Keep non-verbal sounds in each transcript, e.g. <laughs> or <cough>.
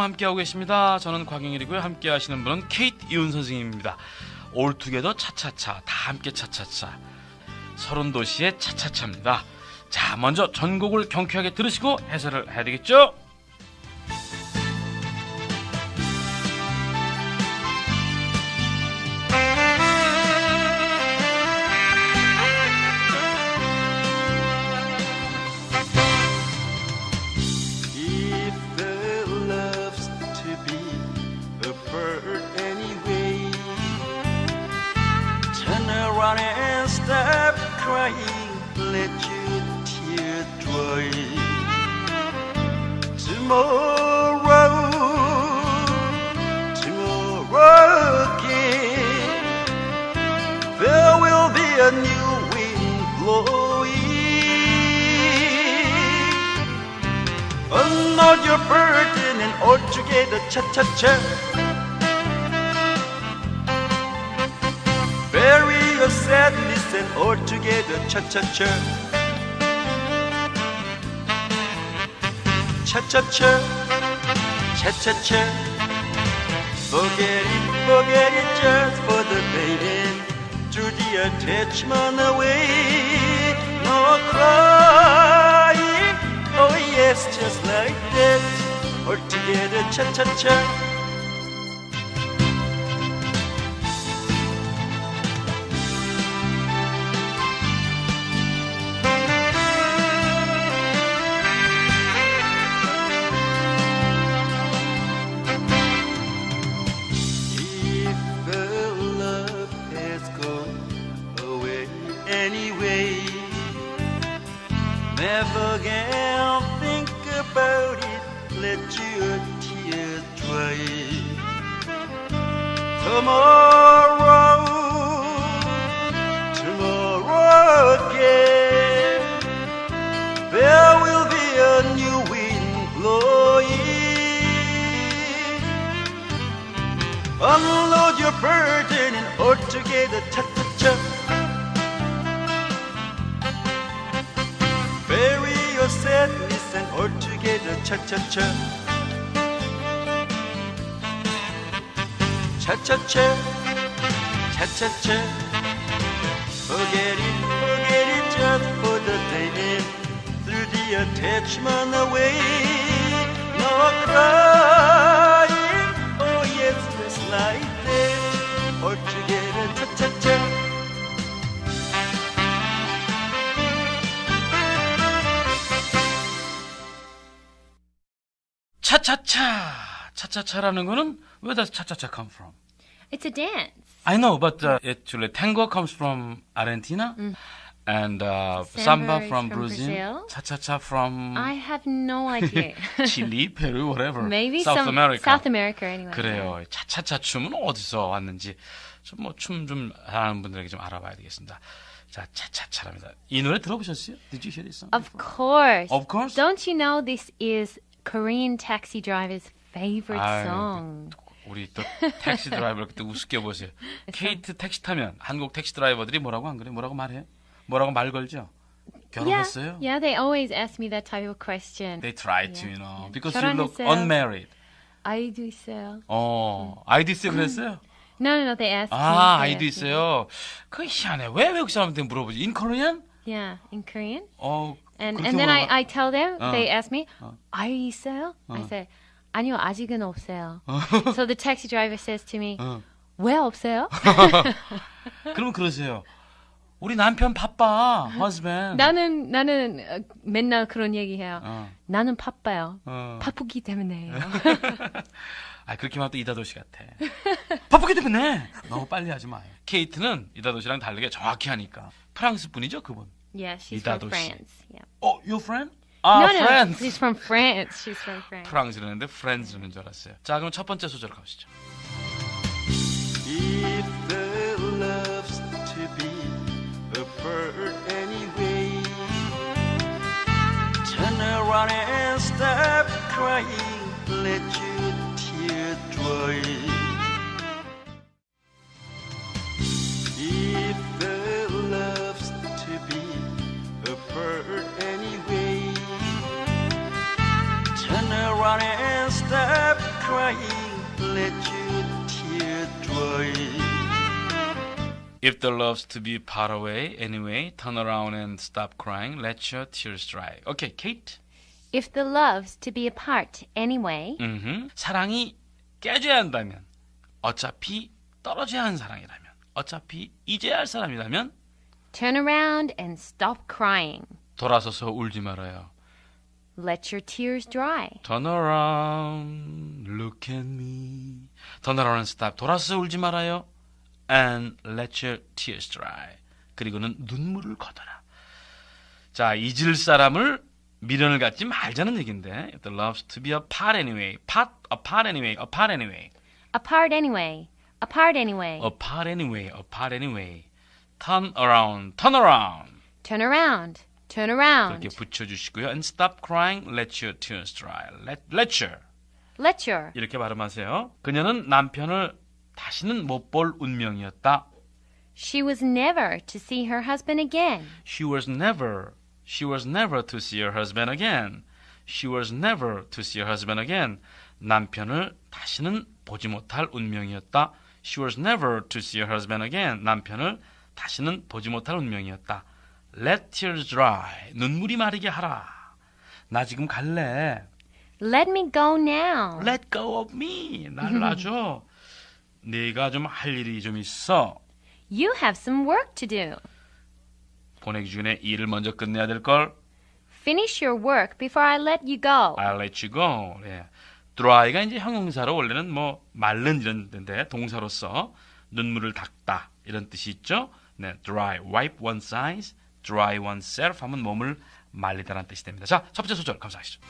네, 가요영화 함께하고 계십니다. 저는 곽영일이고요. 함께 하시는 분은 케이트 이훈 선생님입니다. 올투게더 차차차, 다 함께 차차차. 서른 도시의 차차차입니다. 자, 먼저 전곡을 경쾌하게 들으시고 해설을 해야 되겠죠? Stop crying. Let your tears dry. Tomorrow, tomorrow again, there will be a new wind blowing. Unload your burden and all together cha-cha-cha Bury and all together cha-cha-cha Cha-cha-cha Cha-cha-cha Forget it, forget it just for the pain Through the attachment away No crying Oh yes, just like that All together cha-cha-cha If sadness and all together cha-cha-cha Cha-cha-cha Cha-cha-cha Forget it, forget it just for the day Through the attachment away. No crying. Oh yes, just like 차차차. 차차차라는 거는 where does 차차차 come from? It's a dance. I know, but uh, actually tango comes from Argentina and uh, samba from, from Brazil, Brazil. cha-cha-cha from I have no idea. Chile, Peru, whatever. Maybe South some America. South America anyway. 그래요. 차차차 춤은 어디서 왔는지 좀뭐춤좀 아는 분들에게 좀 알아봐야 되겠습니다. 자, 차차차랍니다. 이 노래 들어보셨어요? Did you hear this song? Of course. Of course. Don't you know this is Korean taxi driver's favorite 아유, song? 우리 또 택시 드라이버를 그때 우습게 보세요. 케이트 택시 타면 한국 택시 드라이버들이 뭐라고 안 그래? 뭐라고 말해? 뭐라고 말 걸죠? 결혼했어요? Yeah, yeah, they always ask me that type of question. They try to, you know, because you look unmarried. 아이도 있어요. 어, 아이디 있어요 그랬어요? No, no, no. They ask me. 아, me. 있어요. 그 희한해. 왜 외국 사람한테 물어보지? In Korean? Yeah, in Korean. 어, And and then I. I tell them. 어. They ask me, 어. 아이 있어요? I say, 아니요, 아직은 없어요. <laughs> so the taxi driver says to me, 어. 왜 없어요? <laughs> <laughs> 그러면 그러세요. 우리 남편 바빠, husband. 나는 나는 어, 맨날 그런 얘기해요. 어, 나는 바빠요. 어. 바쁘기 때문에요. 아 그렇게 말하면 또 이다도시 같아. 바쁘기 때문에 너무 빨리 하지 마요. 케이트는 이다도시랑 다르게 정확히 하니까 프랑스 분이죠 그분. yeah, she's 이다도 from 씨. France. Yeah. 어, your friend? 아, no, no, friends. she's from France. She's from France. 프랑스라는데 friends라는 줄 알았어요. 자, 그럼 첫 번째 소절 가보시죠. If the love's to be a bird anyway, turn around and stop Dry. If the love's to be far away anyway, turn around and stop crying. Let your tears dry. 오케이, 케이트. If the love's to be apart anyway, 음흠. 사랑이 깨져야 한다면, 어차피 떨어져야 하는 사랑이라면, 어차피 잊어야 할 사람이라면 turn around and stop crying. 돌아서서 울지 말아요. Let your tears dry. Turn around, look at me. Turn around and stop. 돌아서서 울지 말아요. And let your tears dry. 그리고는 눈물을 거둬라. 자, 잊을 사람을 미련을 갖지 말자는 얘기인데. If the loves to be apart anyway. Apart, apart anyway. Apart anyway. Apart anyway. Apart anyway. Apart anyway. Apart anyway. Turn around. Turn around. Turn around. Turn around. 그렇게 붙여주시고요. And stop crying. Let your tears dry. Let, let your. Let your. 이렇게 발음하세요. 그녀는 남편을 다시는 못 볼 운명이었다. She was never to see her husband again. She was never, she was never to see her husband again. She was never to see her husband again. 남편을 다시는 보지 못할 운명이었다. She was never to see her husband again. 남편을 다시는 보지 못할 운명이었다. Let tears dry. 눈물이 마르게 하라. 나 지금 갈래. Let me go now. Let go of me. 날 놔줘. 네가 좀 할 일이 좀 있어. You have some work to do. 보내기 전에 일을 먼저 끝내야 될 걸. Finish your work before I let you go. I'll let you go. 예. dry가 이제 형용사로 원래는 뭐 말른 이런 데인데 동사로서 눈물을 닦다 이런 뜻이 있죠. 네, dry, wipe one's eyes, dry oneself 하면 몸을 말리다라는 뜻이 됩니다. 자, 첫 번째 소절 감상하시죠.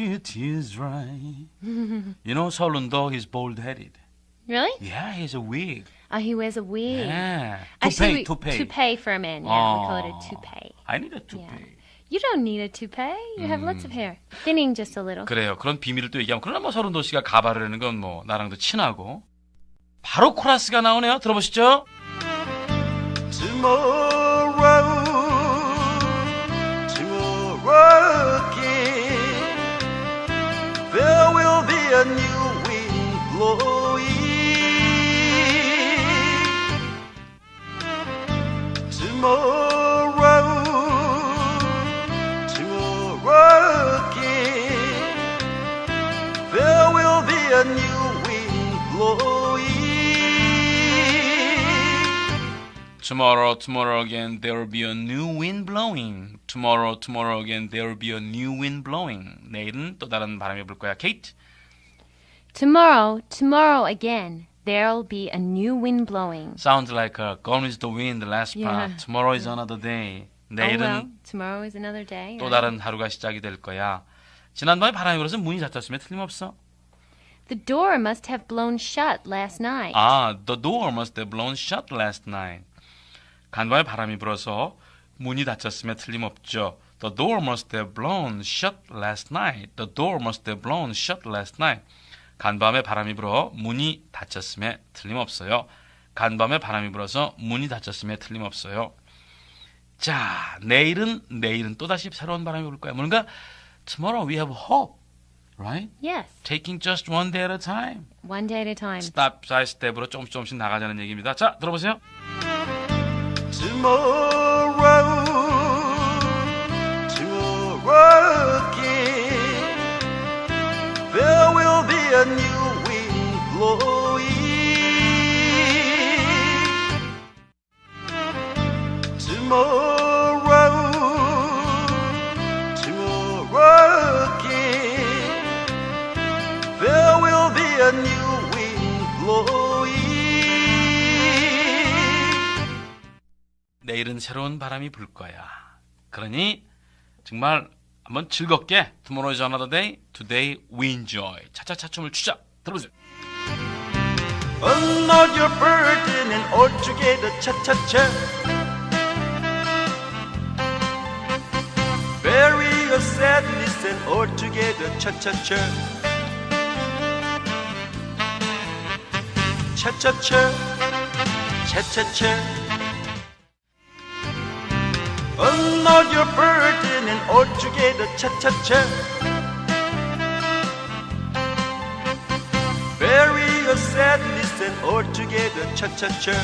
Your tears dry. you know, 서른도 he's bald-headed. Really? Yeah, he's a wig. Oh, he wears a wig. Yeah. Actually, toupee, we- toupee. Toupee for a man. Yeah, we call it Oh. a toupee. I need a toupee. You don't need a toupee. You have lots of hair. Thinning just a little. 그래요. 그런 비밀을 또 얘기하면 그러나 뭐 서른도 씨가 가발을 하는 건 뭐 나랑도 친하고 바로 코러스가 나오네요. 들어보시죠. Tomorrow, a new wind blowing. Tomorrow, tomorrow again, there will be a new wind blowing. Tomorrow, tomorrow again, there will be a new wind blowing. Tomorrow, tomorrow again, there will be a new wind blowing. 내일은 또 다른 바람이 불 거야. 케이트. Tomorrow, tomorrow again, there'll be a new wind blowing. Sounds like a gone is the wind, the last Yeah. part. Tomorrow is another day. Oh well, 내일은 tomorrow is another day. 또 right? 다른 하루가 시작이 될 거야. 지난번에 바람이 불어서 문이 닫혔으면 틀림없어. The door must have blown shut last night. 아, the door must have blown shut last night. 간밤에 바람이 불어서 문이 닫혔으면 틀림없죠. The door must have blown shut last night. The door must have blown shut last night. 간밤에 바람이 불어 문이 닫혔음에 틀림없어요. 간밤에 바람이 불어서 문이 닫혔음에 틀림없어요. 자, 내일은 내일은 또 다시 새로운 바람이 불 거야. 뭔가 tomorrow we have hope, right? Yes, Taking just one day at a time. one day at a time. 스텝 바이 스텝으로 조금씩 조금씩 나가자는 얘기입니다. 자, 들어보세요. Tomorrow, tomorrow a new wind blowing. Tomorrow, tomorrow again, there will be a new wind blowing. 내일은 새로운 바람이 불 거야. 그러니 정말 한번 즐겁게 Tomorrow is another day, today we enjoy. 차차차 춤을 추자. 들어보세요. Unload your burden and all together cha-cha-cha Bury your sadness and all together cha-cha-cha Cha-cha-cha Cha-cha-cha Unload your burden and all together cha-cha-cha Bury your sadness and all together cha-cha-cha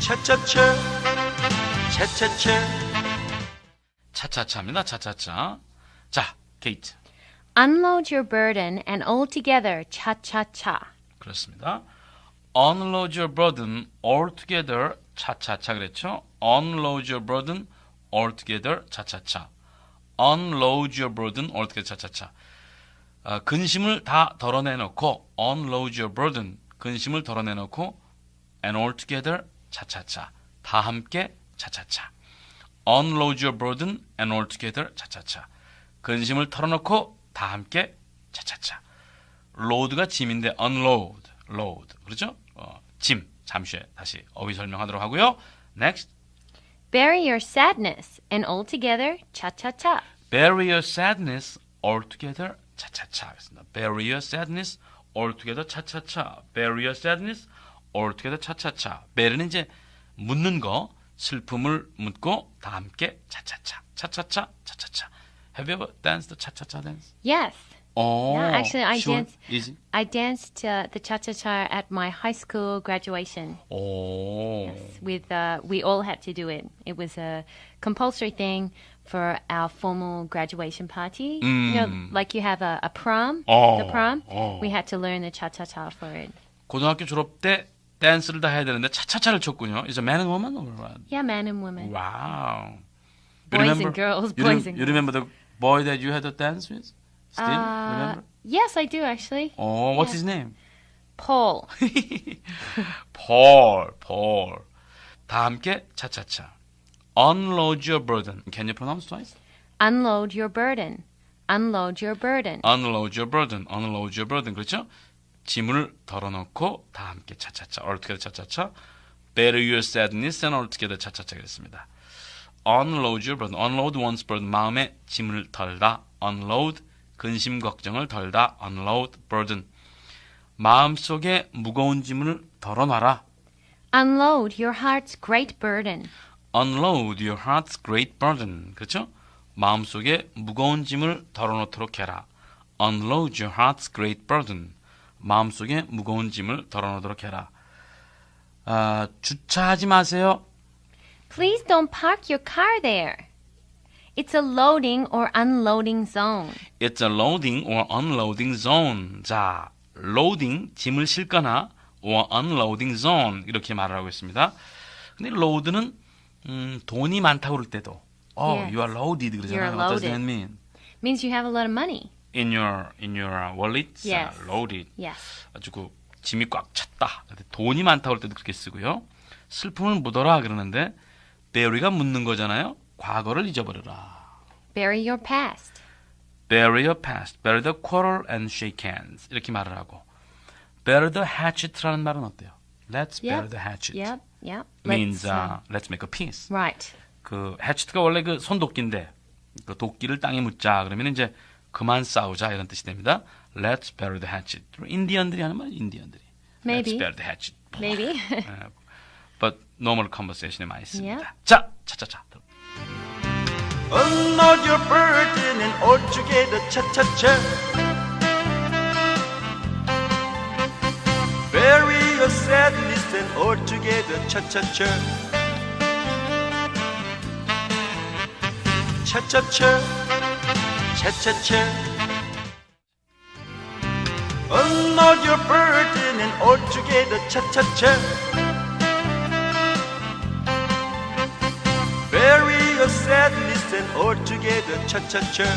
Cha-cha-cha Cha-cha-cha 차차차입니다. 차차차. 자, 게이트. Unload your burden and all together cha cha cha. 그렇습니다. Unload your burden all together. 차차차 그랬죠? Unload your burden all together. 차차차. Unload your burden all together. 차차차. 아, 근심을 다 덜어내놓고 unload your burden 근심을 덜어내놓고 and all together 차차차 다 함께 차차차 unload your burden and all together 차차차 근심을 털어놓고 다 함께 차차차 load가 짐인데 unload load 그렇죠? 어, 짐 잠시 후에 다시 어휘 설명하도록 하고요. next Bury your sadness and all together cha cha cha. bury your sadness all together 차차차 하겠습니다. bury your sadness all together 차차차 bury your sadness all together 차차차 bury는 이제 묻는 거 슬픔을 묻고 다 함께 차차차 차차차 차차차 Have you ever danced the cha-cha-cha dance? Yes. Oh, Yeah, actually, I sure. dance- Easy. I danced uh, the cha cha cha at my high school graduation. Oh. With uh, we all had to do it. It was a compulsory thing for our formal graduation party. You know, like you have a, a prom, Oh, the prom. oh. We had to learn the cha cha cha for it. 고등학교 졸업 때 댄스를 다 해야 되는데 차차차를 췄군요. Is a man and woman or what? Yeah, man and woman. Wow. Boys and girls, You, boys rem- and you remember the boy that you had to dance with? Still Uh, remember? yes, I do actually. Oh, what's yeah. his name? Paul. Paul. Paul. 다 함께 차차차. Unload your burden. Can you pronounce twice? Unload your burden. Unload your burden. Unload your burden. Unload your burden. 그렇죠? 짐을 덜어놓고 다 함께 차차차. Together 차차차. Bury your sadness and all together 차차차 그랬습니다. Unload your burden. Unload one's burden. 마음의 짐을 덜다. Unload. 근심 걱정을 덜다. Unload burden. 마음속에 무거운 짐을 덜어놔라. Unload your heart's great burden. Unload your heart's great burden. 그렇죠? 마음속에 무거운 짐을 덜어놓도록 해라. Unload your heart's great burden. 마음속에 무거운 짐을 덜어놓도록 해라. 아, 주차하지 마세요. Please don't park your car there. It's a loading or unloading zone. It's a loading or unloading zone. 자, loading 짐을 싣거나 or unloading zone 이렇게 말을 하고 있습니다. 근데 load는 음, 돈이 많다고 그럴 때도 oh, Yes. you are loaded 그러잖아요. You're What does loaded. that mean? Means you have a lot of money. In your in your wallet, Yes. uh, loaded. Yes. 아주 그 짐이 꽉 찼다. 돈이 많다고 할 때도 그렇게 쓰고요. 슬픔을 묻어라 그러는데 bury가 묻는 거잖아요. 과거를 잊어버려라. Bury your past. bury your past, bury the quarrel and shake hands 이렇게 말을 하고 bury the hatchet라는 말은 어때요? Let's bury Yep. the hatchet Yep. Yep. means Let's, uh, uh, let's make a peace. right. 그 hatchet가 원래 그 손도끼인데 그 도끼를 땅에 묻자 그러면 이제 그만 싸우자 이런 뜻이 됩니다. Let's bury the hatchet. 인디언들이 하는 말 인디언들이. Maybe. Let's bury the hatchet. Maybe. But normal conversation에 많이 씁니다. Yeah. 자, 차차차. Unload your burden and all together cha-cha-cha Bury your sadness and all together cha-cha-cha Cha-cha-cha Cha-cha-cha Unload your burden and all together cha-cha-cha Bury your sadness and all together cha-cha-cha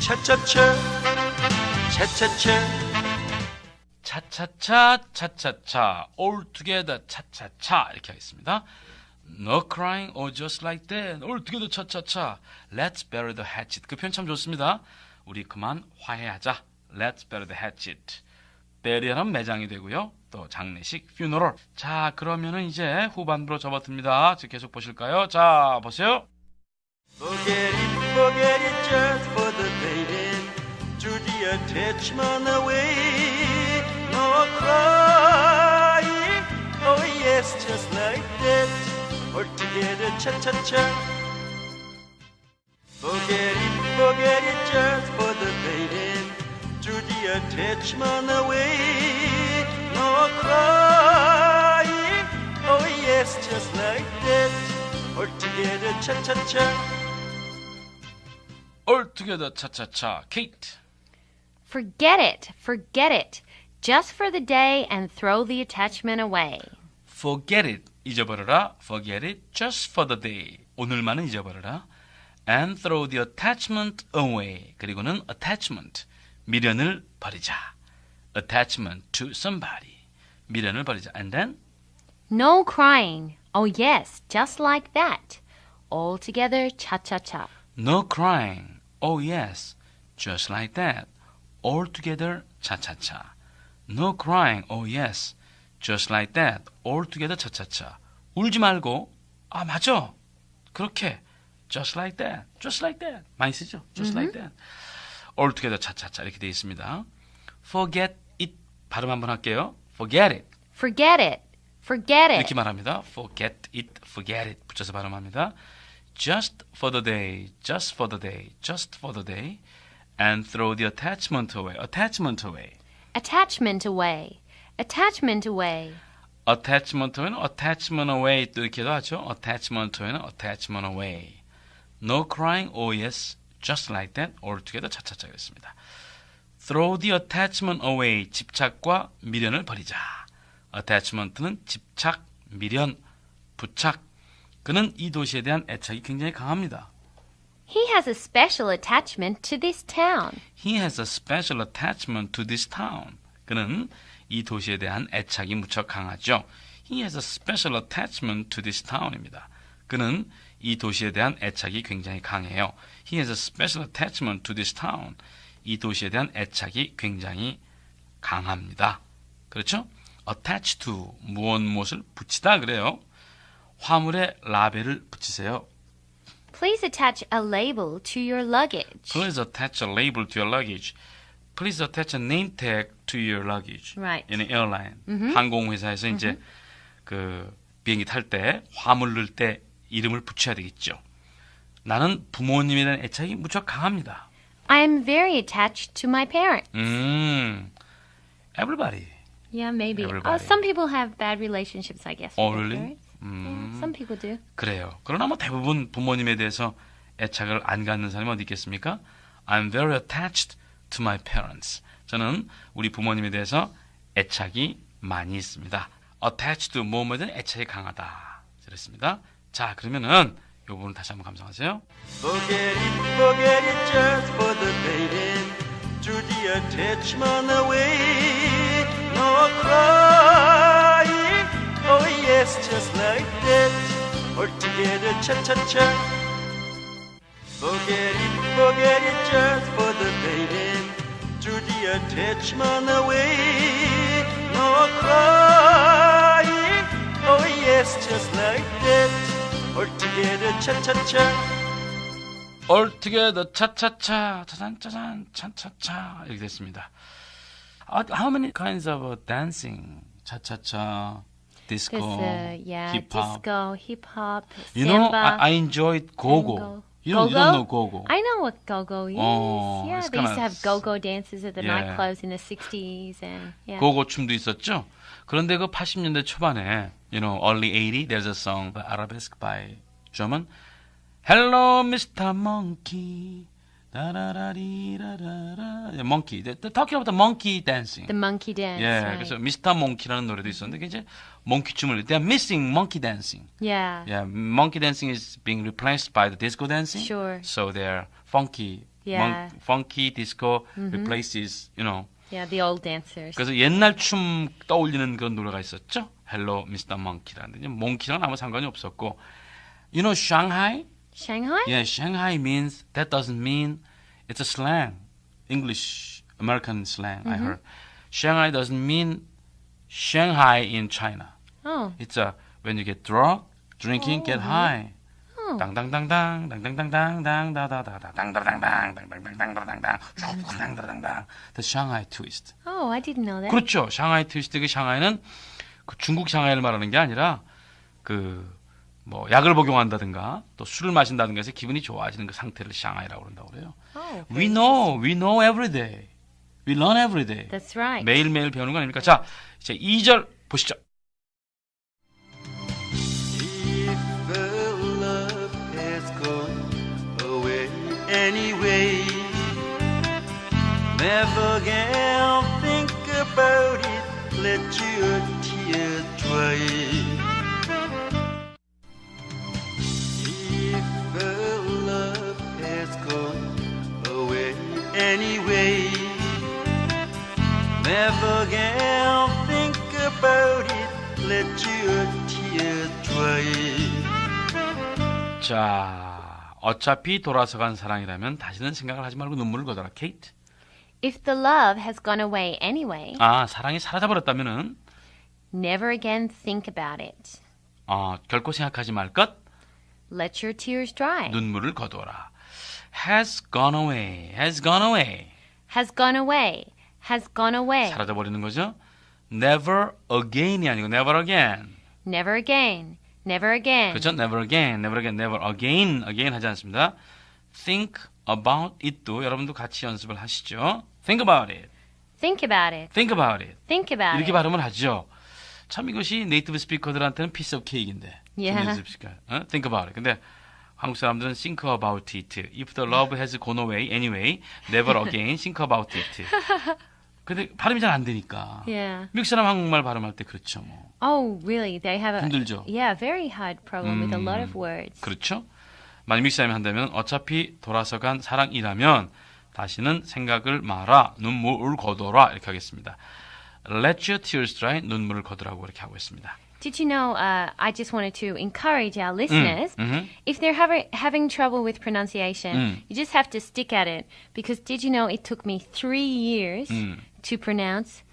Cha-cha-cha Cha-cha-cha 차차차 차차차 all together 차차차 이렇게 하겠습니다. No crying or just like that. all together 차차차. Let's bury the hatchet. 그 표현 참 좋습니다. 우리 그만 화해하자. Let's bury the hatchet. bury하면 매장이 되고요. 또 장례식 funeral. 자 그러면은 이제 후반부로 접어듭니다. 지금 계속 보실까요? 자 보세요. Forget it, forget it just for the day. To the attachment away. No crying. Oh yes, just like that. All together, cha cha cha. Forget it, forget it just for the day. To the attachment away. No crying. Oh yes, just like that. All together, cha cha cha. all together 차차차. Kate. Forget it, forget it. Just for the day and throw the attachment away. Forget it. 잊어버려라. Forget it just for the day. 오늘만은 잊어버려라. And throw the attachment away. 그리고는 attachment. 미련을 버리자. Attachment to somebody. 미련을 버리자. And then No crying. Oh, yes, just like that. All together, cha cha cha. no crying. Oh yes. Just like that. All together 차차차. No crying. Oh yes. Just like that. All together 차차차. 울지 말고 아 맞아. 그렇게 just like that. Just like that. 많이 쓰죠. Just like that. All together 차차차 이렇게 되어 있습니다. Forget it 발음 한번 할게요. Forget it. Forget it, forget it. 이렇게 말합니다. Forget it, forget it 붙여서 발음합니다. Just for the day, just for the day, just for the day, and throw the attachment away. Attachment away. Attachment away, attachment away. Attachment away는 attachment away 또 이렇게도 하죠. Attachment away는 attachment away. No crying, oh yes, just like that, all together 차차차 그랬습니다. Throw the attachment away. 집착과 미련을 버리자. attachment는 집착, 미련, 부착. 그는 이 도시에 대한 애착이 굉장히 강합니다. He has a special attachment to this town. He has a special attachment to this town. 그는 이 도시에 대한 애착이 무척 강하죠. He has a special attachment to this town입니다. 그는 이 도시에 대한 애착이 굉장히 강해요. He has a special attachment to this town. 이 도시에 대한 애착이 굉장히 강합니다. 그렇죠? attach to 무엇 무엇을 붙이다 그래요. 화물에 라벨을 붙이세요. Please attach a label to your luggage. Please attach a label to your luggage. Please attach a name tag to your luggage. Right. in an airline. 항공회사에서 이제 그 비행기 탈 때 화물 넣을 때 이름을 붙여야 되겠죠. 나는 부모님에 대한 애착이 무척 강합니다. I am very attached to my parents. 음, everybody. Yeah, maybe. Oh, Everybody. some people have bad relationships, I guess. Oh, really? Yeah, some people do. 그래요. 그러나 뭐 대부분 부모님에 대해서 애착을 안 갖는 사람이 어디 있겠습니까? I'm very attached to my parents. 저는 우리 부모님에 대해서 애착이 많이 있습니다. attached 대한 애착이 강하다. 그렇습니다. 자, 그러면은 이 부분 다시 한번 감상하세요. Forget it, forget it just for the day. To the attachment away. No crying. Oh yes, just like that. All together, cha cha cha. Forget it, forget it just for the day. To the attachment away. No crying. Oh yes, just like that. All together, cha cha cha. All together 차차차 짜잔 짜잔 차차차 이렇게 됐습니다. Uh, how many kinds of uh, dancing? 차차차, disco, uh, yeah, hip hop. disco, hip hop, You know, I, I enjoyed go-go. tango. You don't, you don't know Go-go? go-go. I know what go-go is. Oh, yeah, they used to have go-go dances at the yeah. nightclubs in the 60s and yeah. 고고 춤도 있었죠. 그런데 그 80년대 초반에, you know, early 80, there's a song by arabesque by German. Hello, Mr. Monkey. 다라라리라라라. Yeah, monkey. They're they're talking about the monkey dancing. the monkey dance. 예, right. 그래서 미스터 몽키라는 노래도 있었는데 그게 이제 몽키 춤을 they are missing monkey dancing. yeah. Yeah, monkey dancing is being replaced by the disco dancing. Sure. So they're funky. Yeah. funky disco replaces, you know, Yeah, the old dancers. 그래서 옛날 춤 떠올리는 그런 노래가 있었죠. Hello, Mr. Monkey라는 몽키랑 아무 상관이 없었고, you know Shanghai? Shanghai? Yeah, Shanghai means that doesn't mean it's a slang, English American slang. I heard Shanghai doesn't mean Shanghai in China. Oh, It's a when you get drunk, drinking, get high. Oh. 당당당당 당당당당당당다다다다 당다당당 당당당당당당 당다당당 The Shanghai twist. oh, I didn't know that. 그렇죠. 샹하이 트위스트 그 샹하이는 그 중국 샹하이를 말하는 게 아니라 그 뭐 약을 복용한다든가 또 술을 마신다든가 해서 기분이 좋아지는 그 상태를 샹하이라고 그런다고 그래요. Oh, We know, we know every day. We learn every day. that's right. 매일매일 배우는 거 아닙니까? 자, 이제 2절 보시죠. Anyway, never again think about it. Let your tears dry. 자, 어차피 돌아서 간 사랑이라면 다시는 생각을 하지 말고 눈물을 거둬라. 케이트. If the love has gone away anyway, 아, 사랑이 사라져 버렸다면은 never again think about it. 어, 결코 생각하지 말 것. Let your tears dry. 눈물을 거둬라. Has gone away. has gone away. Has gone away. Has gone away. 사라져 버리는 거죠. never again이 아니고 never again. Never again. Never again. 그렇죠? never again, never again, never again, again 하지 않습니다. think about it도 여러분도 같이 연습을 하시죠. think about it, Think about it. think about it. Think about 이렇게 it. 발음을 하죠. 참 이것이 네이티브 스피커들한테는 piece of cake인데. Yeah. 스피커. 어? think about it. 근데 한국 사람들은 think about it. If the love has gone away anyway, never again, think about it. 근데 발음이 잘 안 되니까. Yeah. 미국 사람 한국말 발음할 때 그렇죠. 뭐. Oh, really? They have a 힘들죠. yeah, very hard problem with a lot 음. of words. 그렇죠? 만약 미국 사람이 한다면 어차피 돌아서 간 사랑이라면 다시는 생각을 마라. 눈물을 거둬라. 이렇게 하겠습니다. Let your tears dry. 눈물을 거두라고 이렇게 하고 있습니다. Did you know? Uh, I just wanted to encourage our listeners. mhm. If they're having having trouble with pronunciation, Mm. you just have to stick at it. Because did you know it took me three years 음. to pronounce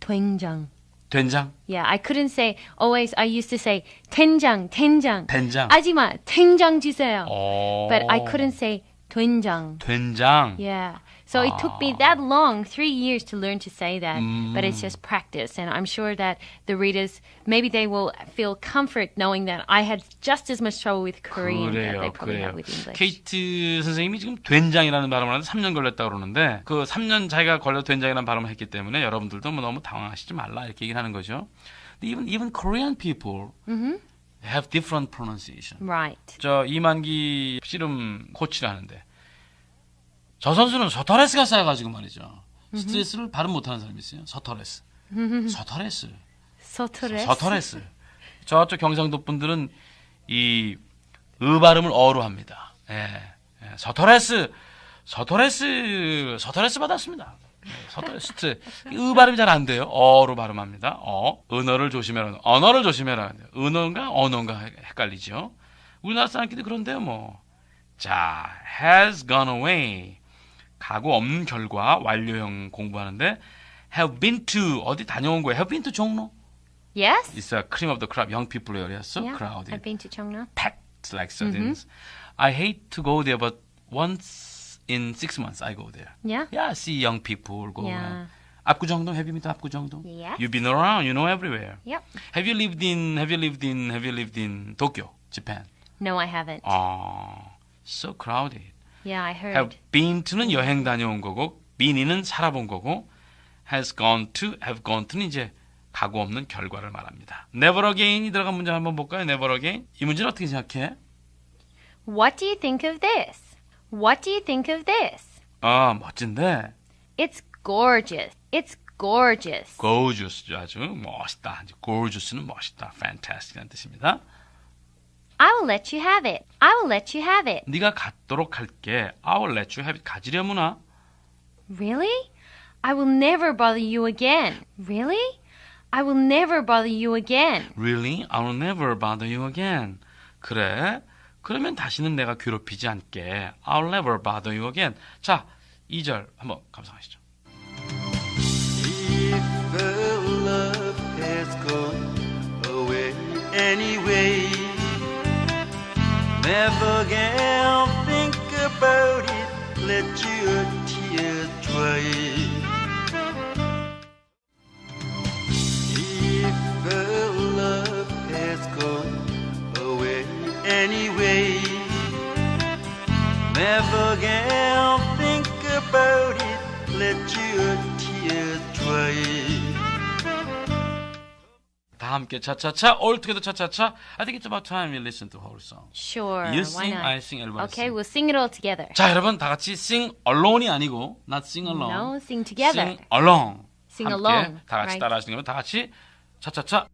된장. 된장, Yeah, I couldn't say always. I used to say 된장, 된장. 된장. 하지마, 된장 주세요. 어. But I couldn't say 된장. 된장. Yeah. So it took me that long, three years to learn to say that. But it's Mm. just practice. And I'm sure that the readers, maybe they will feel comfort knowing that I had just as much trouble with Korean that they 그래요, probably 그래요. have with English. 케이트 선생님이 지금 된장이라는 발음을 하는데 3년 걸렸다고 그러는데 그 3년 자기가 걸려 된장이라는 발음을 했기 때문에 여러분들도 뭐 너무 당황하시지 말라 이렇게 얘기를 하는 거죠. 근데 even even Korean people have different pronunciation. Right. 저 이만기 씨름 코치를 하는데 저 선수는 서터레스가 쌓여가지고 말이죠. 스트레스를 발음 못하는 사람이 있어요. 서터레스. 서터레스. 소토레스. 서터레스. 저쪽 경상도 분들은 이으 발음을 어로 합니다. 예. 예. 서터레스. 서터레스. 서터레스 받았습니다. 예, 서터레스. 으 발음이 잘 안 돼요. 어로 발음합니다. 어. 은어를 조심해라. 언어를 조심해라. 은어인가 언어인가 헷갈리죠. 우리나라 사람끼리 그런데요, 뭐. 자, has gone away. 가고 없는 결과 완료형 공부하는데 have been to 어디 다녀온 거예요? have been to 종로? Yes? It's a cream of the crop. Young people area so yeah. crowded. I've been to Cheongno. packed like sardines. I hate to go there, but once in six months I go there. Yeah? Yeah, see young people go Yeah. around. 압구정동, have you been to 압구정동? Yes. You've been around, you know everywhere. Yep. Have you lived in, have you lived in, have you lived in Tokyo, Japan? No, I haven't. Oh, so crowded. Yeah, I heard. have been to는 여행 다녀온 거고, been이는 살아본 거고, has gone to, have gone to는 이제 가고 없는 결과를 말합니다. never again이 들어간 문장 한번 볼까요? never again. 이 문제는 어떻게 생각해? What do you think of this? What do you think of this? 아, 멋진데. It's gorgeous. It's gorgeous. gorgeous 아주 멋있다. gorgeous는 멋있다. fantastic이라는 뜻입니다. I will let you have it. I will let you have it. 네가 갖도록 할게. I will let you have it. 가지려무나? Really? I will never bother you again. Really? I will never bother you again. Really? I will never bother you again. 그래? 그러면 다시는 내가 괴롭히지 않게. I'll never bother you again. 자, 2절 한번 감상하시죠. Never again 다 함께 차차차, all together 차차차. I think it's about time we listen to whole song. Sure. You sing? I sing, everybody Okay, sing. we'll sing it all together. 자, 여러분 다 같이 sing alone이 아니고 not sing alone. No, sing together. sing along. Sing along, 다 같이 right. 따라하시는 거면 다 같이 차차차.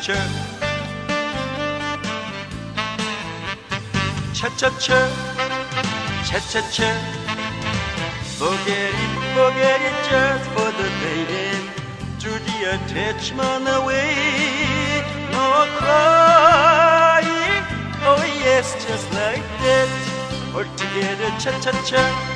Cha-cha-cha Cha-cha-cha Cha-cha-cha Forget it, forget it just for the and Threw the attachment away No crying Oh yes, just like that All together cha-cha-cha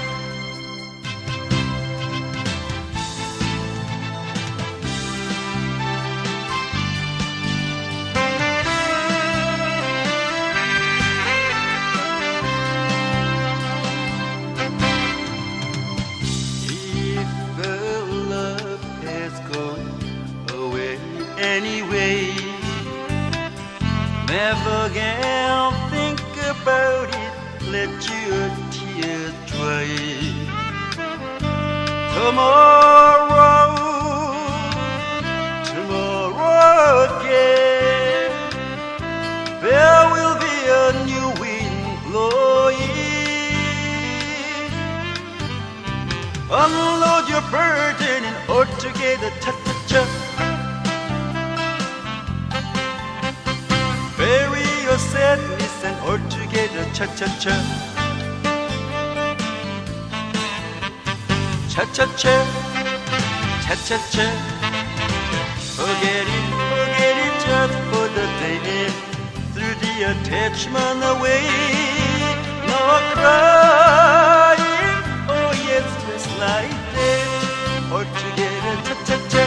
all together cha-cha-cha Bury your sadness and all together cha-cha-cha Cha-cha-cha Cha-cha-cha Forget it, forget it just for the day Threw the attachment away No cry to.